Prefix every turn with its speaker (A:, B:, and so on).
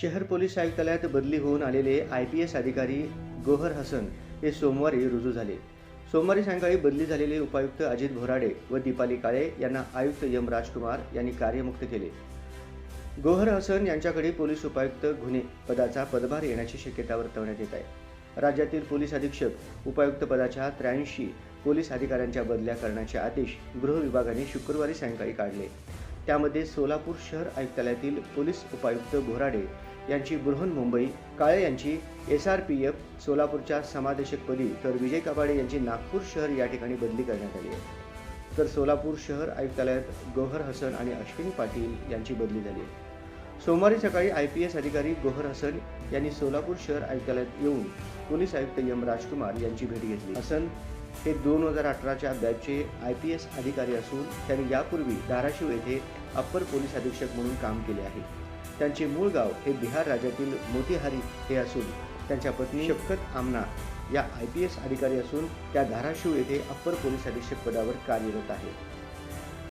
A: शहर पोलीस आयुक्तालयात बदली होऊन आलेले आय पी एस अधिकारी गोहर हसन हे सोमवारी रुजू झाले. सोमवारी सायंकाळी बदली झालेले उपायुक्त अजित भोराडे व दीपाली काळे यांना आयुक्त यम राजकुमार यांनी कार्यमुक्त केले. गोहर हसन यांच्याकडे पोलीस उपायुक्त गुन्हे पदाचा पदभार येण्याची शक्यता वर्तवण्यात येत आहे. राज्यातील पोलीस अधीक्षक उपायुक्त पदाच्या त्र्याऐंशी पोलीस अधिकाऱ्यांच्या बदल्या करण्याचे आदेश गृह विभागाने शुक्रवारी सायंकाळी काढले. त्यामध्ये सोलापूर शहर आयुक्तालयातील पोलीस उपायुक्त घोराडे यांची बृहन्मुंबई काळे यांची एस आर पी एफ सोलापूरच्या समादेशकपदी तर विजय कबाडे यांची नागपूर शहर या ठिकाणी बदली करण्यात आली आहे. तर सोलापूर शहर आयुक्तालयात गोहर हसन आणि अश्विनी पाटील यांची बदली झाली आहे. सोमवारी सकाळी आय पी एस अधिकारी गोहर हसन यांनी सोलापूर शहर आयुक्तालयात येऊन पोलीस आयुक्त यम राजकुमार यांची भेट घेतली. हसन हे दोन हजार अठराच्या बॅचचे आय पी एस अधिकारी असून त्यांनी यापूर्वी धाराशिव येथे अप्पर पोलीस अधीक्षक म्हणून काम केले आहे. त्यांचे मूळ गाव हे बिहार राज्यातील मोतीहारी हे असून त्यांच्या पत्नी शफकत आमना या आय पी एस अधिकारी असून त्या धाराशिव येथे अप्पर पोलीस अधीक्षक पदावर कार्यरत आहे